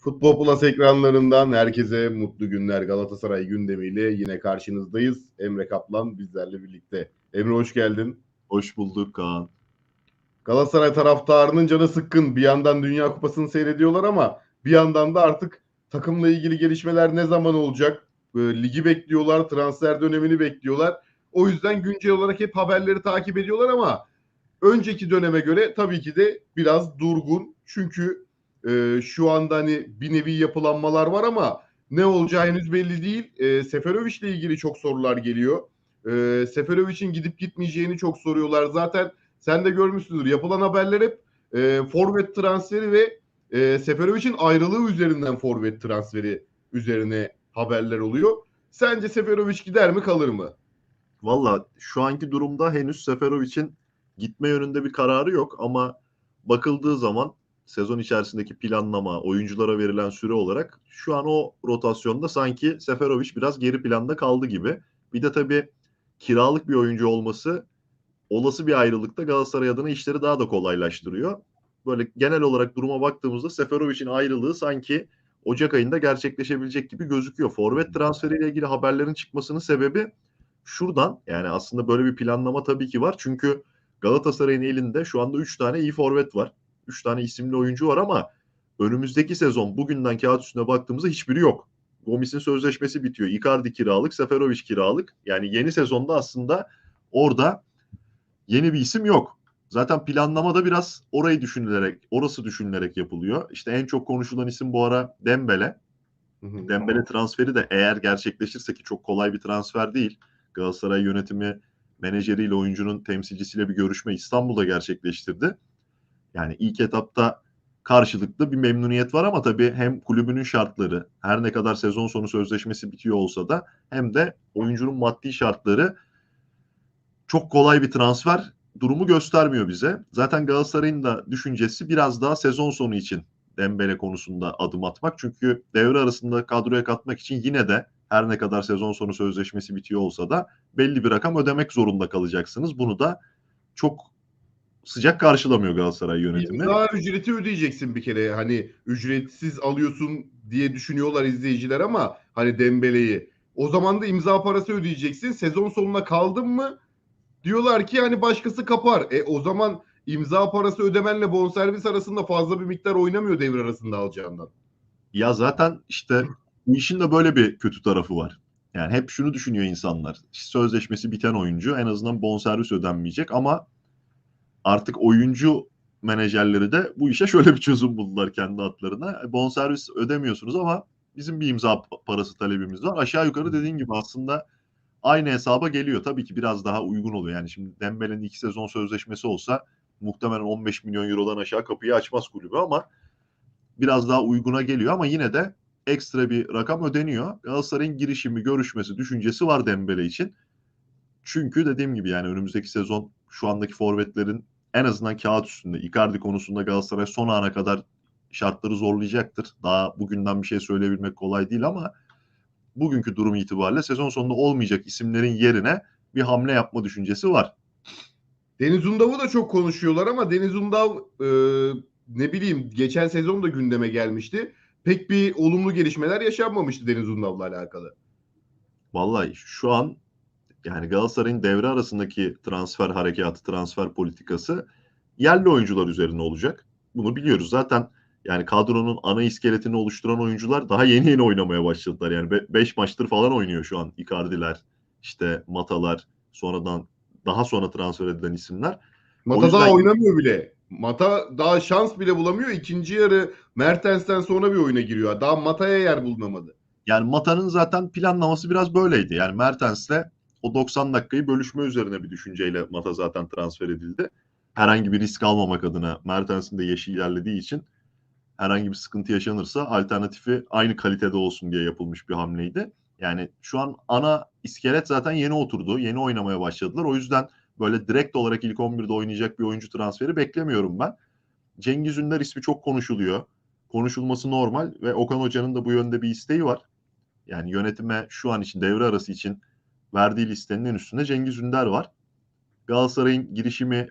Futbol Plus ekranlarından herkese mutlu günler. Galatasaray gündemiyle yine karşınızdayız. Emre Kaplan bizlerle birlikte. Emre hoş geldin. Hoş bulduk Kaan. Galatasaray taraftarının canı sıkkın. Bir yandan Dünya Kupası'nı seyrediyorlar ama bir yandan da artık takımla ilgili gelişmeler ne zaman olacak? Ligi bekliyorlar, transfer dönemini bekliyorlar. O yüzden güncel olarak hep haberleri takip ediyorlar ama önceki döneme göre tabii ki de biraz durgun. Çünkü e, şu anda hani bir nevi yapılanmalar var ama ne olacağı henüz belli değil. E, Seferovic ile ilgili çok sorular geliyor. E, Seferovic'in gidip gitmeyeceğini çok soruyorlar. Zaten sen de görmüşsündür. Yapılan haberler hep e, forvet transferi ve e, Seferovic'in ayrılığı üzerinden forvet transferi üzerine haberler oluyor. Sence Seferovic gider mi kalır mı? Valla şu anki durumda henüz Seferovic'in gitme yönünde bir kararı yok ama bakıldığı zaman sezon içerisindeki planlama, oyunculara verilen süre olarak şu an o rotasyonda sanki Seferovic biraz geri planda kaldı gibi. Bir de tabii kiralık bir oyuncu olması olası bir ayrılıkta Galatasaray adına işleri daha da kolaylaştırıyor. Böyle genel olarak duruma baktığımızda Seferovic'in ayrılığı sanki Ocak ayında gerçekleşebilecek gibi gözüküyor. Forvet transferiyle ilgili haberlerin çıkmasının sebebi şuradan yani aslında böyle bir planlama tabii ki var. Çünkü Galatasaray'ın elinde şu anda 3 tane iyi forvet var. 3 tane isimli oyuncu var ama önümüzdeki sezon bugünden kağıt üstüne baktığımızda hiçbiri yok. Gomis'in sözleşmesi bitiyor. Icardi kiralık, Seferovic kiralık. Yani yeni sezonda aslında orada yeni bir isim yok. Zaten planlama da biraz orayı düşünülerek, orası düşünülerek yapılıyor. İşte en çok konuşulan isim bu ara Dembele. Dembele transferi de eğer gerçekleşirse ki çok kolay bir transfer değil. Galatasaray yönetimi menajeriyle oyuncunun temsilcisiyle bir görüşme İstanbul'da gerçekleştirdi. Yani ilk etapta karşılıklı bir memnuniyet var ama tabii hem kulübünün şartları her ne kadar sezon sonu sözleşmesi bitiyor olsa da hem de oyuncunun maddi şartları çok kolay bir transfer durumu göstermiyor bize. Zaten Galatasaray'ın da düşüncesi biraz daha sezon sonu için Dembele konusunda adım atmak. Çünkü devre arasında kadroya katmak için yine de her ne kadar sezon sonu sözleşmesi bitiyor olsa da belli bir rakam ödemek zorunda kalacaksınız. Bunu da çok sıcak karşılamıyor Galatasaray yönetimi. Daha ücreti ödeyeceksin bir kere. Hani ücretsiz alıyorsun diye düşünüyorlar izleyiciler ama hani Dembele'yi. O zaman da imza parası ödeyeceksin. Sezon sonuna kaldın mı diyorlar ki hani başkası kapar. E o zaman imza parası ödemenle bonservis arasında fazla bir miktar oynamıyor devre arasında alacağından. Ya zaten işte bu işin de böyle bir kötü tarafı var. Yani hep şunu düşünüyor insanlar. Sözleşmesi biten oyuncu en azından bonservis ödenmeyecek ama artık oyuncu menajerleri de bu işe şöyle bir çözüm buldular kendi adlarına. E, bonservis ödemiyorsunuz ama bizim bir imza parası talebimiz var. Aşağı yukarı dediğin gibi aslında aynı hesaba geliyor. Tabii ki biraz daha uygun oluyor. Yani şimdi Dembele'nin iki sezon sözleşmesi olsa muhtemelen 15 milyon eurodan aşağı kapıyı açmaz kulübü ama biraz daha uyguna geliyor ama yine de ekstra bir rakam ödeniyor. Galatasaray'ın girişimi, görüşmesi, düşüncesi var Dembele için. Çünkü dediğim gibi yani önümüzdeki sezon şu andaki forvetlerin en azından kağıt üstünde Icardi konusunda Galatasaray son ana kadar şartları zorlayacaktır. Daha bugünden bir şey söyleyebilmek kolay değil ama bugünkü durum itibariyle sezon sonunda olmayacak isimlerin yerine bir hamle yapma düşüncesi var. Deniz Undav'ı da çok konuşuyorlar ama Deniz Undav e, ne bileyim geçen sezon da gündeme gelmişti. Pek bir olumlu gelişmeler yaşanmamıştı Deniz Undav'la alakalı. Vallahi şu an yani Galatasaray'ın devre arasındaki transfer harekatı, transfer politikası yerli oyuncular üzerine olacak. Bunu biliyoruz. Zaten yani kadronun ana iskeletini oluşturan oyuncular daha yeni yeni oynamaya başladılar. Yani 5 be- maçtır falan oynuyor şu an Icardi'ler, işte Matalar, sonradan daha sonra transfer edilen isimler. Mata yüzden... daha oynamıyor bile. Mata daha şans bile bulamıyor. İkinci yarı Mertens'ten sonra bir oyuna giriyor. Daha Mata'ya yer bulunamadı. Yani Mata'nın zaten planlaması biraz böyleydi. Yani Mertens'le o 90 dakikayı bölüşme üzerine bir düşünceyle Mata zaten transfer edildi. Herhangi bir risk almamak adına Mertens'in de yaşı ilerlediği için herhangi bir sıkıntı yaşanırsa alternatifi aynı kalitede olsun diye yapılmış bir hamleydi. Yani şu an ana iskelet zaten yeni oturdu. Yeni oynamaya başladılar. O yüzden böyle direkt olarak ilk 11'de oynayacak bir oyuncu transferi beklemiyorum ben. Cengiz Ünder ismi çok konuşuluyor. Konuşulması normal ve Okan Hoca'nın da bu yönde bir isteği var. Yani yönetime şu an için devre arası için verdiği listenin en üstünde Cengiz Ünder var. Galatasaray'ın girişimi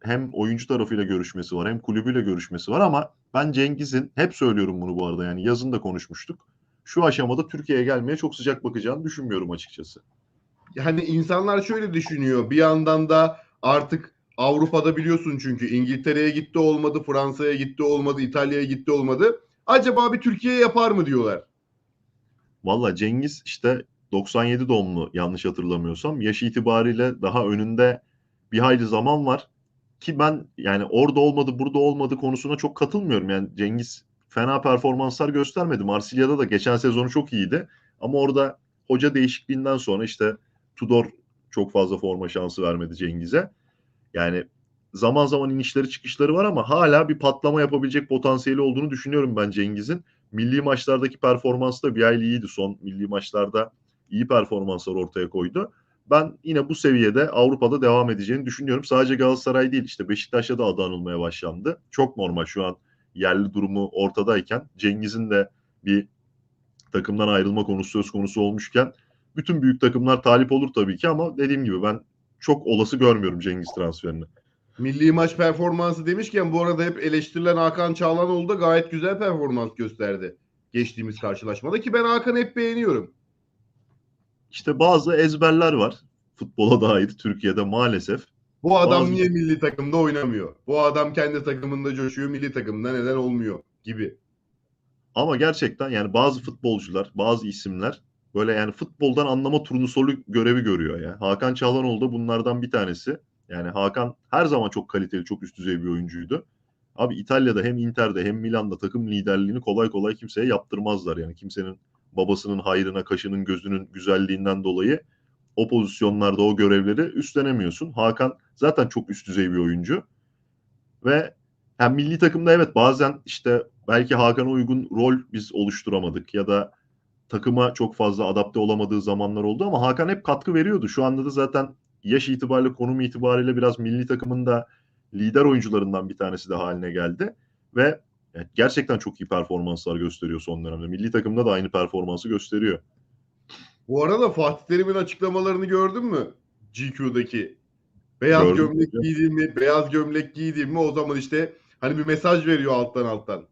hem oyuncu tarafıyla görüşmesi var hem kulübüyle görüşmesi var ama ben Cengiz'in hep söylüyorum bunu bu arada yani yazın da konuşmuştuk. Şu aşamada Türkiye'ye gelmeye çok sıcak bakacağını düşünmüyorum açıkçası. hani insanlar şöyle düşünüyor. Bir yandan da artık Avrupa'da biliyorsun çünkü İngiltere'ye gitti olmadı, Fransa'ya gitti olmadı, İtalya'ya gitti olmadı. Acaba bir Türkiye yapar mı diyorlar. Valla Cengiz işte 97 doğumlu yanlış hatırlamıyorsam. Yaş itibariyle daha önünde bir hayli zaman var. Ki ben yani orada olmadı burada olmadı konusuna çok katılmıyorum. Yani Cengiz fena performanslar göstermedi. Marsilya'da da geçen sezonu çok iyiydi. Ama orada hoca değişikliğinden sonra işte Tudor çok fazla forma şansı vermedi Cengiz'e. Yani zaman zaman inişleri çıkışları var ama hala bir patlama yapabilecek potansiyeli olduğunu düşünüyorum ben Cengiz'in. Milli maçlardaki performansı da bir hayli iyiydi. Son milli maçlarda iyi performanslar ortaya koydu. Ben yine bu seviyede Avrupa'da devam edeceğini düşünüyorum. Sadece Galatasaray değil işte Beşiktaş'ta da adı anılmaya başlandı. Çok normal şu an yerli durumu ortadayken Cengiz'in de bir takımdan ayrılma konusu söz konusu olmuşken bütün büyük takımlar talip olur tabii ki ama dediğim gibi ben çok olası görmüyorum Cengiz transferini. Milli maç performansı demişken bu arada hep eleştirilen Hakan Çağlanoğlu da gayet güzel performans gösterdi. Geçtiğimiz karşılaşmada ki ben Hakan'ı hep beğeniyorum. İşte bazı ezberler var futbola dair Türkiye'de maalesef. Bu adam Bazı- niye milli takımda oynamıyor? Bu adam kendi takımında coşuyor, milli takımda neden olmuyor gibi. Ama gerçekten yani bazı futbolcular, bazı isimler böyle yani futboldan anlama turnusolu görevi görüyor ya. Hakan Çalhanoğlu da bunlardan bir tanesi. Yani Hakan her zaman çok kaliteli, çok üst düzey bir oyuncuydu. Abi İtalya'da hem Inter'de hem Milan'da takım liderliğini kolay kolay kimseye yaptırmazlar. Yani kimsenin babasının hayrına, kaşının, gözünün güzelliğinden dolayı o pozisyonlarda o görevleri üstlenemiyorsun. Hakan zaten çok üst düzey bir oyuncu. Ve hem milli takımda evet bazen işte belki Hakan'a uygun rol biz oluşturamadık ya da takıma çok fazla adapte olamadığı zamanlar oldu ama Hakan hep katkı veriyordu. Şu anda da zaten yaş itibariyle, konum itibariyle biraz milli takımın da lider oyuncularından bir tanesi de haline geldi. Ve yani gerçekten çok iyi performanslar gösteriyor son dönemde. Milli takımda da aynı performansı gösteriyor. Bu arada Fatih Terim'in açıklamalarını gördün mü? GQ'daki. Beyaz Gördüm. gömlek giydiğim mi, beyaz gömlek giydiğim mi o zaman işte hani bir mesaj veriyor alttan alttan.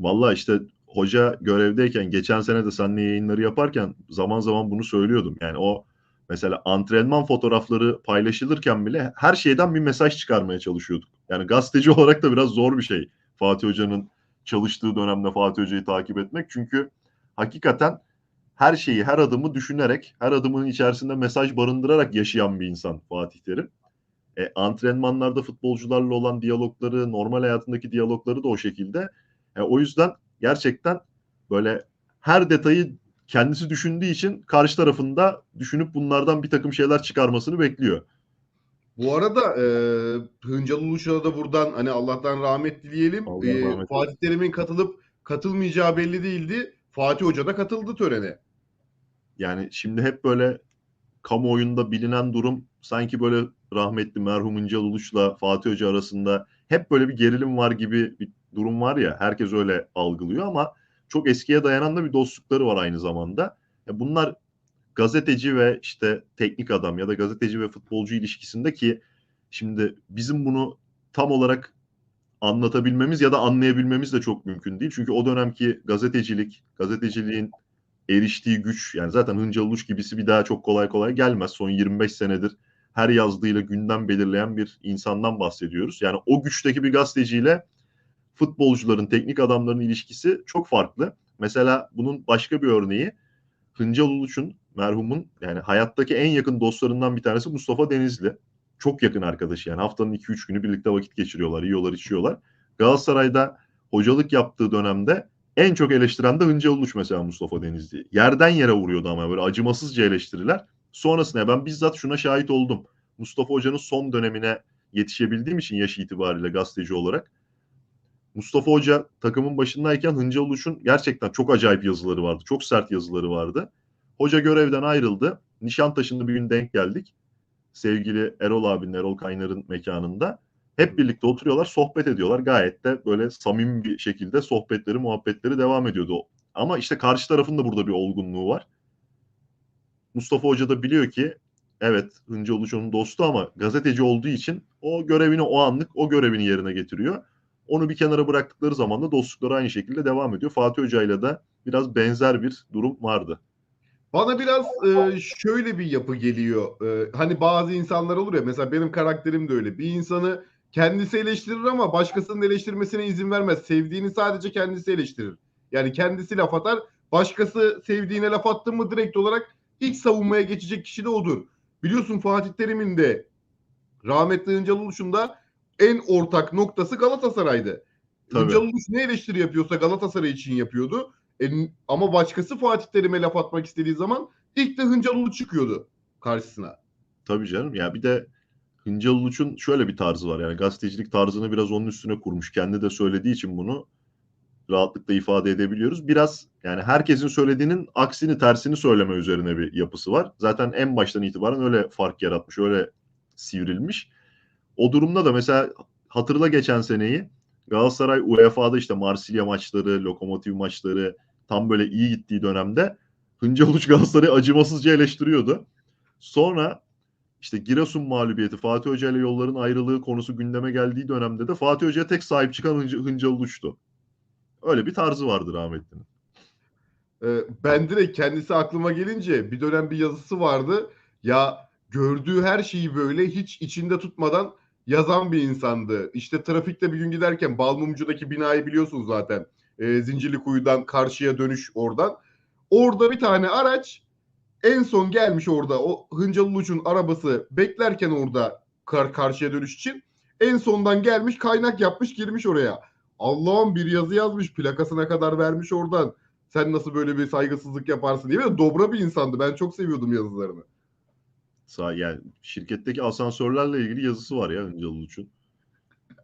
Valla işte hoca görevdeyken geçen sene de seninle yayınları yaparken zaman zaman bunu söylüyordum. Yani o mesela antrenman fotoğrafları paylaşılırken bile her şeyden bir mesaj çıkarmaya çalışıyorduk. Yani gazeteci olarak da biraz zor bir şey Fatih Hoca'nın çalıştığı dönemde Fatih Hoca'yı takip etmek. Çünkü hakikaten her şeyi, her adımı düşünerek, her adımın içerisinde mesaj barındırarak yaşayan bir insan Fatih Terim. E, antrenmanlarda futbolcularla olan diyalogları, normal hayatındaki diyalogları da o şekilde. E, o yüzden gerçekten böyle her detayı kendisi düşündüğü için karşı tarafında düşünüp bunlardan bir takım şeyler çıkarmasını bekliyor. Bu arada e, Hıncal Uluş'a da buradan hani Allah'tan rahmet dileyelim. Allah E, rahmet Fatih Terim'in katılıp katılmayacağı belli değildi. Fatih Hoca da katıldı törene. Yani şimdi hep böyle kamuoyunda bilinen durum sanki böyle rahmetli merhum İncal Uluç'la Fatih Hoca arasında hep böyle bir gerilim var gibi bir durum var ya. Herkes öyle algılıyor ama çok eskiye dayanan da bir dostlukları var aynı zamanda. Ya bunlar gazeteci ve işte teknik adam ya da gazeteci ve futbolcu ilişkisinde ki şimdi bizim bunu tam olarak anlatabilmemiz ya da anlayabilmemiz de çok mümkün değil. Çünkü o dönemki gazetecilik, gazeteciliğin eriştiği güç yani zaten Hıncal Uluç gibisi bir daha çok kolay kolay gelmez. Son 25 senedir her yazdığıyla gündem belirleyen bir insandan bahsediyoruz. Yani o güçteki bir gazeteciyle futbolcuların, teknik adamların ilişkisi çok farklı. Mesela bunun başka bir örneği Hıncal Uluç'un merhumun yani hayattaki en yakın dostlarından bir tanesi Mustafa Denizli. Çok yakın arkadaşı yani haftanın 2-3 günü birlikte vakit geçiriyorlar, yiyorlar, içiyorlar. Galatasaray'da hocalık yaptığı dönemde en çok eleştiren de Hıncal Uluç mesela Mustafa Denizli. Yerden yere vuruyordu ama böyle acımasızca eleştiriler. Sonrasında ben bizzat şuna şahit oldum. Mustafa Hoca'nın son dönemine yetişebildiğim için yaş itibariyle gazeteci olarak Mustafa Hoca takımın başındayken Hıncal Uluç'un gerçekten çok acayip yazıları vardı. Çok sert yazıları vardı. Hoca görevden ayrıldı. Nişantaşı'nda bir gün denk geldik. Sevgili Erol abinin, Erol Kaynar'ın mekanında. Hep birlikte oturuyorlar, sohbet ediyorlar. Gayet de böyle samimi bir şekilde sohbetleri, muhabbetleri devam ediyordu. Ama işte karşı tarafın da burada bir olgunluğu var. Mustafa Hoca da biliyor ki evet Hıncal Uluç onun dostu ama gazeteci olduğu için O görevini o anlık o görevini yerine getiriyor. Onu bir kenara bıraktıkları zaman da dostlukları aynı şekilde devam ediyor. Fatih Hoca'yla da biraz benzer bir durum vardı. Bana biraz e, şöyle bir yapı geliyor. E, hani bazı insanlar olur ya mesela benim karakterim de öyle. Bir insanı kendisi eleştirir ama başkasının eleştirmesine izin vermez. Sevdiğini sadece kendisi eleştirir. Yani kendisi laf atar. Başkası sevdiğine laf attı mı direkt olarak ilk savunmaya geçecek kişi de odur. Biliyorsun Fatih Terim'in de rahmetli Hıncal Uluç'un da en ortak noktası Galatasaray'dı. Tabii. Hıncal Uluç ne eleştiri yapıyorsa Galatasaray için yapıyordu. E, ama başkası Fatih Terim'e laf atmak istediği zaman ilk de Hıncal Uluç çıkıyordu karşısına. Tabii canım. Ya bir de Hıncal Uluç'un şöyle bir tarzı var. Yani gazetecilik tarzını biraz onun üstüne kurmuş. Kendi de söylediği için bunu rahatlıkla ifade edebiliyoruz. Biraz yani herkesin söylediğinin aksini tersini söyleme üzerine bir yapısı var. Zaten en baştan itibaren öyle fark yaratmış, öyle sivrilmiş. O durumda da mesela hatırla geçen seneyi Galatasaray UEFA'da işte Marsilya maçları, Lokomotiv maçları tam böyle iyi gittiği dönemde Hıncal Uluç Galatasaray'ı acımasızca eleştiriyordu. Sonra işte Giresun mağlubiyeti, Fatih Hoca ile yolların ayrılığı konusu gündeme geldiği dönemde de Fatih Hoca'ya tek sahip çıkan Hıncal, Hıncal Uluç'tu. Öyle bir tarzı vardı rahmetlinin. Ee, ben direkt kendisi aklıma gelince bir dönem bir yazısı vardı. Ya gördüğü her şeyi böyle hiç içinde tutmadan yazan bir insandı. İşte trafikte bir gün giderken Balmumcu'daki binayı biliyorsunuz zaten. Ee, Zincirlikuyu'dan karşıya dönüş oradan. Orada bir tane araç en son gelmiş orada o Hıncal Uluç'un arabası beklerken orada kar karşıya dönüş için en sondan gelmiş kaynak yapmış girmiş oraya. Allah'ım bir yazı yazmış plakasına kadar vermiş oradan. Sen nasıl böyle bir saygısızlık yaparsın diye. Dobra bir insandı. Ben çok seviyordum yazılarını. Sağ, yani şirketteki asansörlerle ilgili yazısı var ya Hıncal Uluç'un.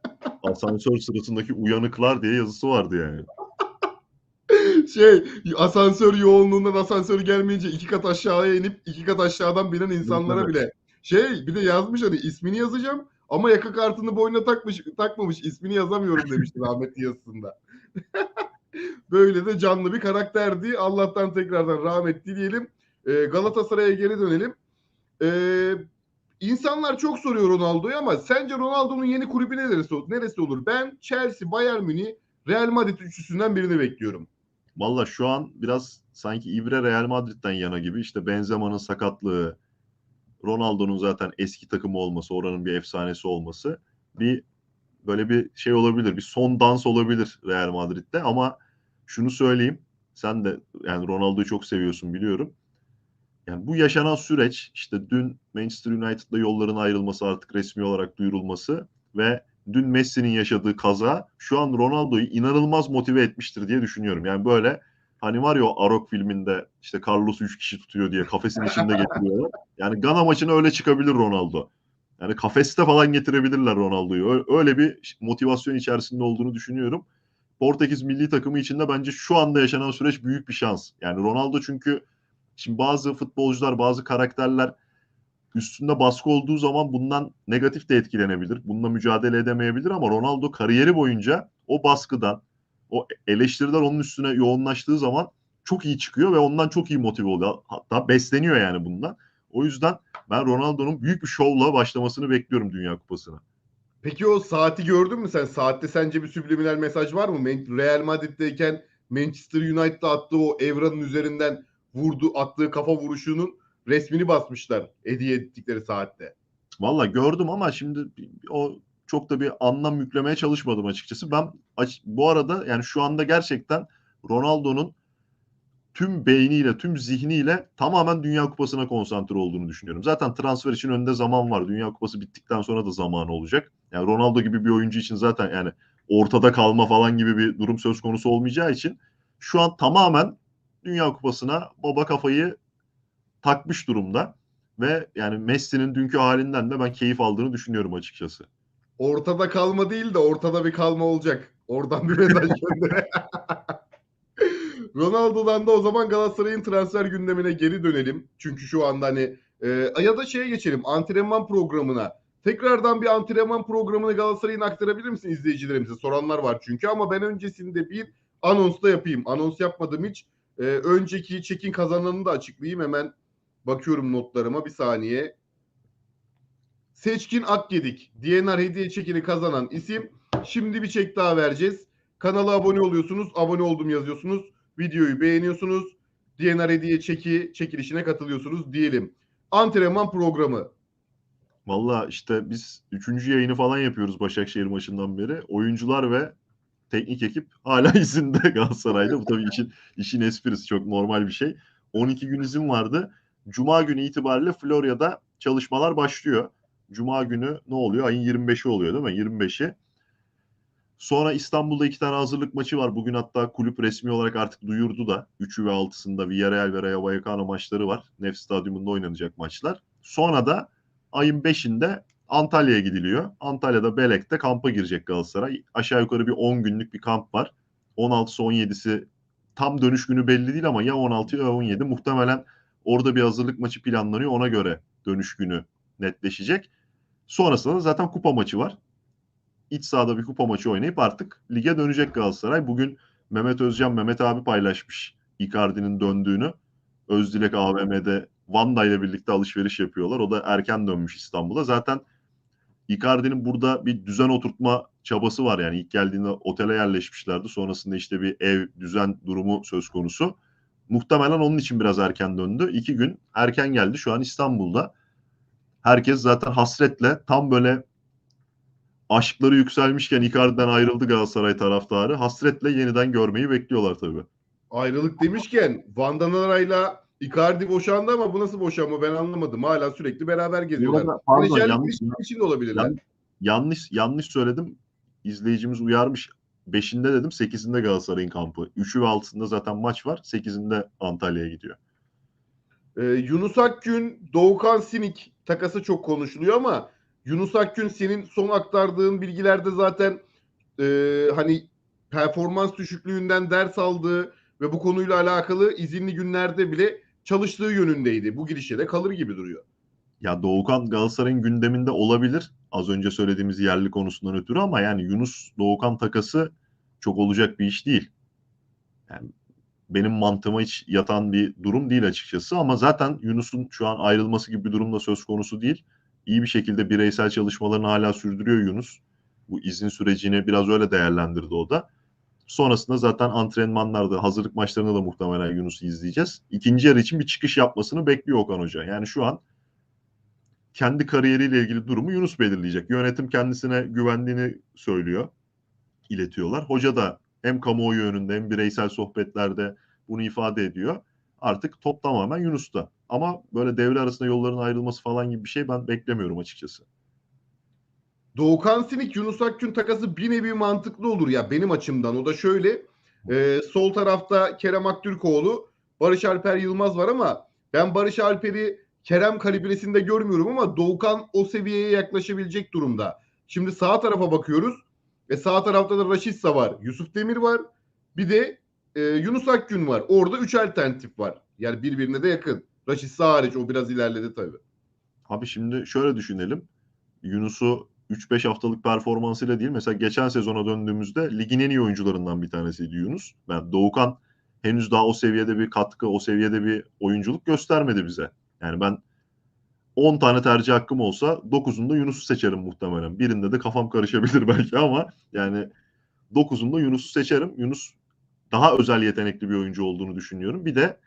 Asansör sırasındaki uyanıklar diye yazısı vardı yani. Şey asansör yoğunluğundan asansör gelmeyince iki kat aşağıya inip iki kat aşağıdan binen insanlara bile. Şey bir de yazmış hani ismini yazacağım ama yaka kartını boynuna takmış takmamış ismini yazamıyorum demişti rahmetli yazısında. Böyle de canlı bir karakterdi. Allah'tan tekrardan rahmet dileyelim. Ee, Galatasaray'a geri dönelim. Ee, insanlar çok soruyor Ronaldo'yu ama sence Ronaldo'nun yeni kulübü neresi, neresi olur? Ben Chelsea, Bayern Münih, Real Madrid üçlüsünden birini bekliyorum. Valla şu an biraz sanki İbre Real Madrid'den yana gibi. İşte Benzema'nın sakatlığı, Ronaldo'nun zaten eski takımı olması, oranın bir efsanesi olması bir böyle bir şey olabilir. Bir son dans olabilir Real Madrid'de ama şunu söyleyeyim. Sen de yani Ronaldo'yu çok seviyorsun biliyorum. Yani bu yaşanan süreç işte dün Manchester United'la yolların ayrılması artık resmi olarak duyurulması ve dün Messi'nin yaşadığı kaza şu an Ronaldo'yu inanılmaz motive etmiştir diye düşünüyorum. Yani böyle hani var ya o Arok filminde işte Carlos'u 3 kişi tutuyor diye kafesin içinde getiriyorlar. Yani Gana maçına öyle çıkabilir Ronaldo. Yani kafeste falan getirebilirler Ronaldo'yu. Öyle bir motivasyon içerisinde olduğunu düşünüyorum. Portekiz milli takımı için de bence şu anda yaşanan süreç büyük bir şans. Yani Ronaldo çünkü şimdi bazı futbolcular, bazı karakterler üstünde baskı olduğu zaman bundan negatif de etkilenebilir. Bununla mücadele edemeyebilir ama Ronaldo kariyeri boyunca o baskıdan, o eleştiriler onun üstüne yoğunlaştığı zaman çok iyi çıkıyor ve ondan çok iyi motive oluyor. Hatta besleniyor yani bundan. O yüzden ben Ronaldo'nun büyük bir şovla başlamasını bekliyorum Dünya Kupası'na. Peki o saati gördün mü sen? Saatte sence bir subliminal mesaj var mı? Real Madrid'deyken Manchester United'da attığı o Evra'nın üzerinden vurdu, attığı kafa vuruşunun resmini basmışlar hediye ettikleri saatte. Valla gördüm ama şimdi o çok da bir anlam yüklemeye çalışmadım açıkçası. Ben bu arada yani şu anda gerçekten Ronaldo'nun tüm beyniyle, tüm zihniyle tamamen Dünya Kupası'na konsantre olduğunu düşünüyorum. Zaten transfer için önünde zaman var. Dünya Kupası bittikten sonra da zamanı olacak. Yani Ronaldo gibi bir oyuncu için zaten yani ortada kalma falan gibi bir durum söz konusu olmayacağı için şu an tamamen Dünya Kupası'na baba kafayı takmış durumda. Ve yani Messi'nin dünkü halinden de ben keyif aldığını düşünüyorum açıkçası. Ortada kalma değil de ortada bir kalma olacak. Oradan bir mesaj gönder. Ronaldo'dan da o zaman Galatasaray'ın transfer gündemine geri dönelim. Çünkü şu anda hani e, ya da şeye geçelim antrenman programına. Tekrardan bir antrenman programını Galatasaray'ın aktarabilir misin izleyicilerimize? Soranlar var çünkü ama ben öncesinde bir anons da yapayım. Anons yapmadım hiç. E, önceki çekin kazananını da açıklayayım. Hemen bakıyorum notlarıma bir saniye. Seçkin Akgedik. DNR hediye çekini kazanan isim. Şimdi bir çek daha vereceğiz. Kanala abone oluyorsunuz. Abone oldum yazıyorsunuz. Videoyu beğeniyorsunuz. DNR hediye çeki çekilişine katılıyorsunuz diyelim. Antrenman programı. Valla işte biz üçüncü yayını falan yapıyoruz Başakşehir maçından beri. Oyuncular ve teknik ekip hala izinde Galatasaray'da. Bu tabii işin, işin esprisi çok normal bir şey. 12 gün izin vardı. Cuma günü itibariyle Florya'da çalışmalar başlıyor. Cuma günü ne oluyor? Ayın 25'i oluyor değil mi? 25'i. Sonra İstanbul'da iki tane hazırlık maçı var. Bugün hatta kulüp resmi olarak artık duyurdu da. 3'ü ve 6'sında Villarreal ve Rayo Vallecano maçları var. Nef Stadyumunda oynanacak maçlar. Sonra da ayın 5'inde Antalya'ya gidiliyor. Antalya'da Belek'te kampa girecek Galatasaray. Aşağı yukarı bir 10 günlük bir kamp var. 16'sı 17'si tam dönüş günü belli değil ama ya 16 ya 17 muhtemelen orada bir hazırlık maçı planlanıyor. Ona göre dönüş günü netleşecek. Sonrasında da zaten kupa maçı var. İç sahada bir kupa maçı oynayıp artık lige dönecek Galatasaray. Bugün Mehmet Özcan, Mehmet abi paylaşmış Icardi'nin döndüğünü. Özdilek AVM'de Vanda ile birlikte alışveriş yapıyorlar. O da erken dönmüş İstanbul'a. Zaten Icardi'nin burada bir düzen oturtma çabası var. Yani ilk geldiğinde otele yerleşmişlerdi. Sonrasında işte bir ev, düzen durumu söz konusu. Muhtemelen onun için biraz erken döndü. İki gün erken geldi. Şu an İstanbul'da. Herkes zaten hasretle tam böyle aşkları yükselmişken Icardi'den ayrıldı Galatasaray taraftarı. Hasretle yeniden görmeyi bekliyorlar tabii. Ayrılık demişken Van Danara'yla Icardi boşandı ama bu nasıl boşanma ben anlamadım. Hala sürekli beraber geziyorlar. Burada- pardon, yanlış- içinde olabilirler. Yan- yanlış yanlış söyledim. İzleyicimiz uyarmış. 5'inde dedim 8'inde Galatasaray'ın kampı. 3'ü ve 6'sında zaten maç var. 8'inde Antalya'ya gidiyor. Ee, Yunus Akgün, Doğukan Sinik takası çok konuşuluyor ama Yunus Akgün senin son aktardığın bilgilerde zaten e, hani performans düşüklüğünden ders aldığı ve bu konuyla alakalı izinli günlerde bile çalıştığı yönündeydi. Bu girişe de kalır gibi duruyor. Ya Doğukan Galatasaray'ın gündeminde olabilir. Az önce söylediğimiz yerli konusundan ötürü ama yani Yunus Doğukan takası çok olacak bir iş değil. Yani benim mantığıma hiç yatan bir durum değil açıkçası ama zaten Yunus'un şu an ayrılması gibi bir durumda söz konusu değil. İyi bir şekilde bireysel çalışmalarını hala sürdürüyor Yunus. Bu izin sürecini biraz öyle değerlendirdi o da. Sonrasında zaten antrenmanlarda, hazırlık maçlarında da muhtemelen Yunus'u izleyeceğiz. İkinci yarı için bir çıkış yapmasını bekliyor Okan Hoca. Yani şu an kendi kariyeriyle ilgili durumu Yunus belirleyecek. Yönetim kendisine güvendiğini söylüyor, iletiyorlar. Hoca da hem kamuoyu önünde hem bireysel sohbetlerde bunu ifade ediyor. Artık top tamamen Yunus'ta. Ama böyle devre arasında yolların ayrılması falan gibi bir şey ben beklemiyorum açıkçası. Doğukan Sinik Yunus Akgün takası bir nevi mantıklı olur ya benim açımdan. O da şöyle. e, sol tarafta Kerem Aktürkoğlu, Barış Alper Yılmaz var ama ben Barış Alper'i Kerem kalibresinde görmüyorum ama Doğukan o seviyeye yaklaşabilecek durumda. Şimdi sağ tarafa bakıyoruz. Ve sağ tarafta da Raşitsa var. Yusuf Demir var. Bir de e, Yunus Akgün var. Orada üç alternatif var. Yani birbirine de yakın. Raşitsa hariç o biraz ilerledi tabii. Abi şimdi şöyle düşünelim. Yunus'u 3-5 haftalık performansıyla değil mesela geçen sezona döndüğümüzde ligin en iyi oyuncularından bir tanesiydi Yunus. Yani Doğukan henüz daha o seviyede bir katkı, o seviyede bir oyunculuk göstermedi bize. Yani ben 10 tane tercih hakkım olsa 9'unda Yunus'u seçerim muhtemelen. Birinde de kafam karışabilir belki ama yani 9'unda Yunus'u seçerim. Yunus daha özel yetenekli bir oyuncu olduğunu düşünüyorum. Bir de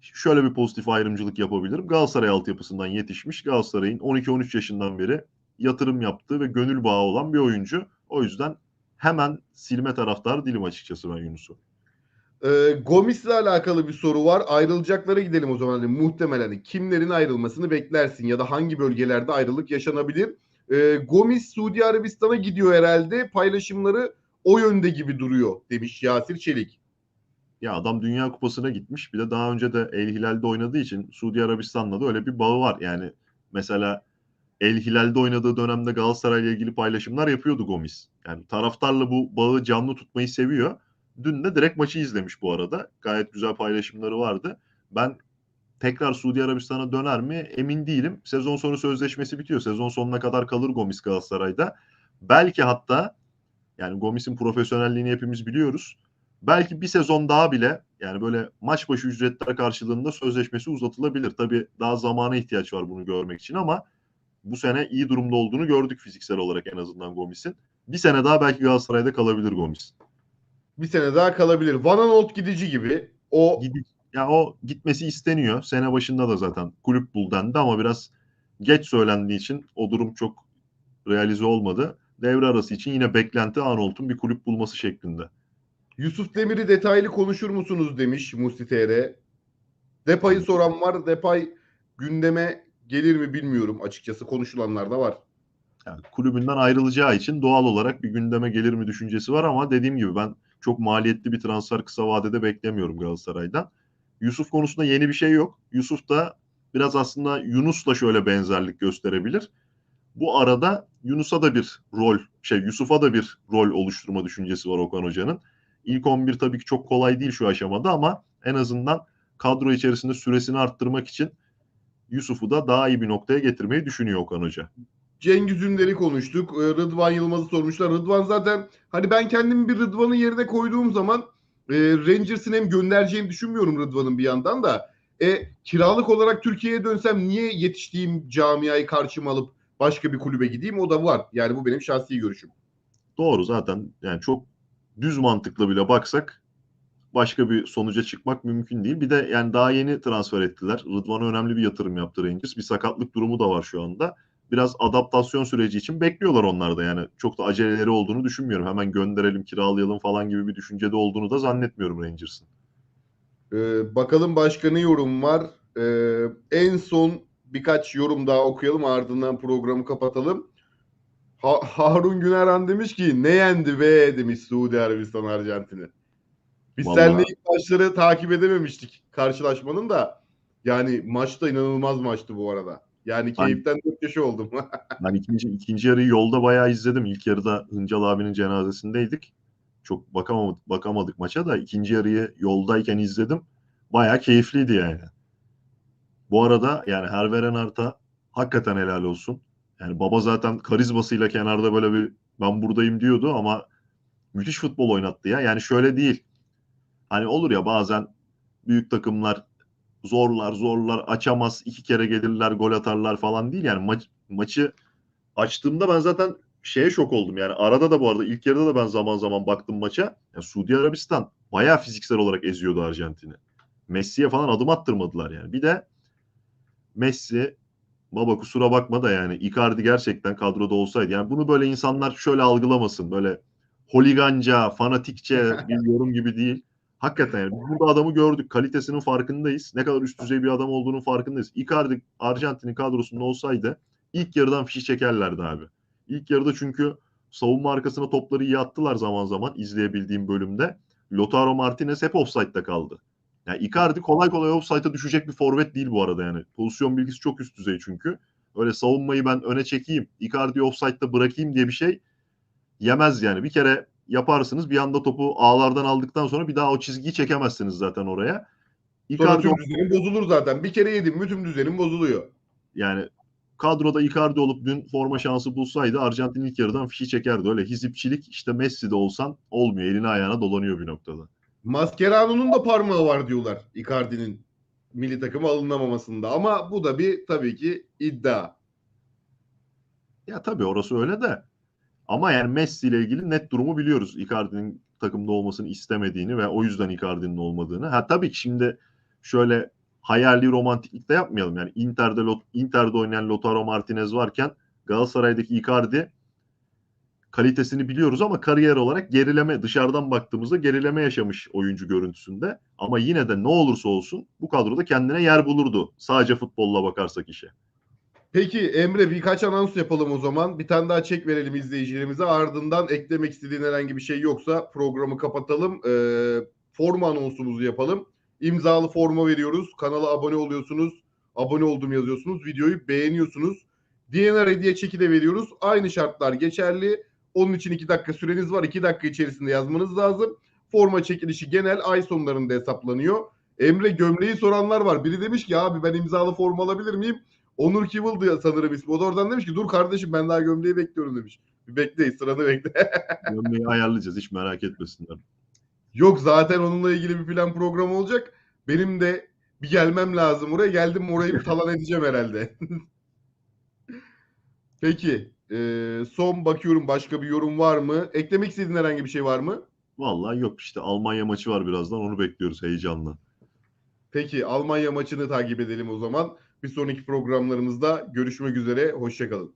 şöyle bir pozitif ayrımcılık yapabilirim. Galatasaray altyapısından yetişmiş. Galatasaray'ın 12-13 yaşından beri yatırım yaptığı ve gönül bağı olan bir oyuncu. O yüzden hemen silme taraftarı değilim açıkçası ben Yunus'u. Ee, Gomis'le alakalı bir soru var. Ayrılacaklara gidelim o zaman. Hani muhtemelen kimlerin ayrılmasını beklersin ya da hangi bölgelerde ayrılık yaşanabilir? Ee, Gomis Suudi Arabistan'a gidiyor herhalde. Paylaşımları o yönde gibi duruyor demiş Yasir Çelik. Ya adam Dünya Kupası'na gitmiş. Bir de daha önce de El Hilal'de oynadığı için Suudi Arabistan'la da öyle bir bağı var. Yani mesela El Hilal'de oynadığı dönemde Galatasaray'la ilgili paylaşımlar yapıyordu Gomis. Yani taraftarla bu bağı canlı tutmayı seviyor. Dün de direkt maçı izlemiş bu arada. Gayet güzel paylaşımları vardı. Ben tekrar Suudi Arabistan'a döner mi emin değilim. Sezon sonu sözleşmesi bitiyor. Sezon sonuna kadar kalır Gomis Galatasaray'da. Belki hatta yani Gomis'in profesyonelliğini hepimiz biliyoruz. Belki bir sezon daha bile yani böyle maç başı ücretler karşılığında sözleşmesi uzatılabilir. Tabii daha zamana ihtiyaç var bunu görmek için ama bu sene iyi durumda olduğunu gördük fiziksel olarak en azından Gomis'in. Bir sene daha belki Galatasaray'da kalabilir Gomis. Bir sene daha kalabilir. Van Aanholt gidici gibi. O Gidi- ya o gitmesi isteniyor. Sene başında da zaten kulüp bul dendi ama biraz geç söylendiği için o durum çok realize olmadı. Devre arası için yine beklenti Arnold'un bir kulüp bulması şeklinde. Yusuf Demir'i detaylı konuşur musunuz demiş Musti TR. Depay'ı soran var. Depay gündeme gelir mi bilmiyorum açıkçası. Konuşulanlar da var. Yani kulübünden ayrılacağı için doğal olarak bir gündeme gelir mi düşüncesi var ama dediğim gibi ben çok maliyetli bir transfer kısa vadede beklemiyorum Galatasaray'dan. Yusuf konusunda yeni bir şey yok. Yusuf da biraz aslında Yunus'la şöyle benzerlik gösterebilir. Bu arada Yunus'a da bir rol, şey Yusuf'a da bir rol oluşturma düşüncesi var Okan Hoca'nın. İlk 11 tabii ki çok kolay değil şu aşamada ama en azından kadro içerisinde süresini arttırmak için Yusuf'u da daha iyi bir noktaya getirmeyi düşünüyor Okan Hoca. Cengiz Ünder'i konuştuk. Ee, Rıdvan Yılmaz'ı sormuşlar. Rıdvan zaten hani ben kendimi bir Rıdvan'ın yerine koyduğum zaman e, Rangers'ın hem göndereceğini düşünmüyorum Rıdvan'ın bir yandan da. E, kiralık olarak Türkiye'ye dönsem niye yetiştiğim camiayı karşıma alıp başka bir kulübe gideyim? O da var. Yani bu benim şahsi görüşüm. Doğru zaten yani çok düz mantıkla bile baksak başka bir sonuca çıkmak mümkün değil. Bir de yani daha yeni transfer ettiler. Rıdvan'a önemli bir yatırım yaptı Rangers. Bir sakatlık durumu da var şu anda. Biraz adaptasyon süreci için bekliyorlar onlar da yani. Çok da aceleleri olduğunu düşünmüyorum. Hemen gönderelim, kiralayalım falan gibi bir düşüncede olduğunu da zannetmiyorum Rangers'ın. Ee, bakalım başka ne yorum var? Ee, en son birkaç yorum daha okuyalım ardından programı kapatalım. Ha- Harun Güneran demiş ki ne yendi be demiş Suudi Arabistan Arjantin'i. Biz Vallahi- seninle ilk maçları takip edememiştik karşılaşmanın da. Yani maç da inanılmaz maçtı bu arada. Yani Ben- keyiften dört yaşı oldum. Ben ikinci, ikinci yarıyı yolda bayağı izledim. İlk yarıda Hıncal abinin cenazesindeydik. Çok bakamadık, bakamadık maça da ikinci yarıyı yoldayken izledim. Bayağı keyifliydi yani. Bu arada yani Herve Renard'a hakikaten helal olsun. Yani baba zaten karizmasıyla kenarda böyle bir ben buradayım diyordu ama müthiş futbol oynattı ya. Yani şöyle değil. Hani olur ya bazen büyük takımlar zorlar zorlar açamaz iki kere gelirler gol atarlar falan değil yani maç, maçı açtığımda ben zaten şeye şok oldum yani arada da bu arada ilk yarıda da ben zaman zaman baktım maça yani Suudi Arabistan bayağı fiziksel olarak eziyordu Arjantin'i. Messi'ye falan adım attırmadılar yani. Bir de Messi baba kusura bakma da yani Icardi gerçekten kadroda olsaydı yani bunu böyle insanlar şöyle algılamasın böyle holiganca, fanatikçe bir yorum gibi değil. Hakikaten yani biz burada adamı gördük. Kalitesinin farkındayız. Ne kadar üst düzey bir adam olduğunun farkındayız. Icardi Arjantin'in kadrosunda olsaydı ilk yarıdan fişi çekerlerdi abi. İlk yarıda çünkü savunma arkasına topları iyi attılar zaman zaman izleyebildiğim bölümde. Lautaro Martinez hep offside'da kaldı. Yani Icardi kolay kolay offside'a düşecek bir forvet değil bu arada yani. Pozisyon bilgisi çok üst düzey çünkü. Öyle savunmayı ben öne çekeyim, Icardi'yi offside'da bırakayım diye bir şey yemez yani. Bir kere yaparsınız bir anda topu ağlardan aldıktan sonra bir daha o çizgiyi çekemezsiniz zaten oraya. Sonra Icardi tüm düzenin bozulur zaten. Bir kere yedim mi tüm düzenin bozuluyor. yani kadroda Icardi olup dün forma şansı bulsaydı Arjantin ilk yarıdan fişi çekerdi. Öyle hizipçilik işte Messi'de olsan olmuyor. Elini ayağına dolanıyor bir noktada. Mascherano'nun da parmağı var diyorlar Icardi'nin milli takıma alınamamasında. Ama bu da bir tabii ki iddia. Ya tabii orası öyle de. Ama yani Messi ile ilgili net durumu biliyoruz. Icardi'nin takımda olmasını istemediğini ve o yüzden Icardi'nin olmadığını. Ha tabii ki şimdi şöyle hayali romantiklik de yapmayalım. Yani Inter'de Inter'de oynayan Lautaro Martinez varken Galatasaray'daki Icardi kalitesini biliyoruz ama kariyer olarak gerileme dışarıdan baktığımızda gerileme yaşamış oyuncu görüntüsünde. Ama yine de ne olursa olsun bu kadroda kendine yer bulurdu. Sadece futbolla bakarsak işe. Peki Emre birkaç anons yapalım o zaman. Bir tane daha çek verelim izleyicilerimize. Ardından eklemek istediğin herhangi bir şey yoksa programı kapatalım. Ee, forma anonsumuzu yapalım. İmzalı forma veriyoruz. Kanala abone oluyorsunuz. Abone oldum yazıyorsunuz. Videoyu beğeniyorsunuz. DNR hediye çeki de veriyoruz. Aynı şartlar geçerli. Onun için 2 dakika süreniz var. 2 dakika içerisinde yazmanız lazım. Forma çekilişi genel ay sonlarında hesaplanıyor. Emre gömleği soranlar var. Biri demiş ki abi ben imzalı forma alabilir miyim? Onur Kivil diyor sanırım ismi. O da oradan demiş ki dur kardeşim ben daha gömleği bekliyorum demiş. Bir bekle sıranı bekle. Gömleği ayarlayacağız hiç merak etmesinler. Yok zaten onunla ilgili bir plan program olacak. Benim de bir gelmem lazım oraya. Geldim orayı bir talan edeceğim herhalde. Peki. e, son bakıyorum başka bir yorum var mı? Eklemek istediğin herhangi bir şey var mı? Vallahi yok işte Almanya maçı var birazdan onu bekliyoruz heyecanla. Peki Almanya maçını takip edelim o zaman. Bir sonraki programlarımızda görüşmek üzere. Hoşçakalın.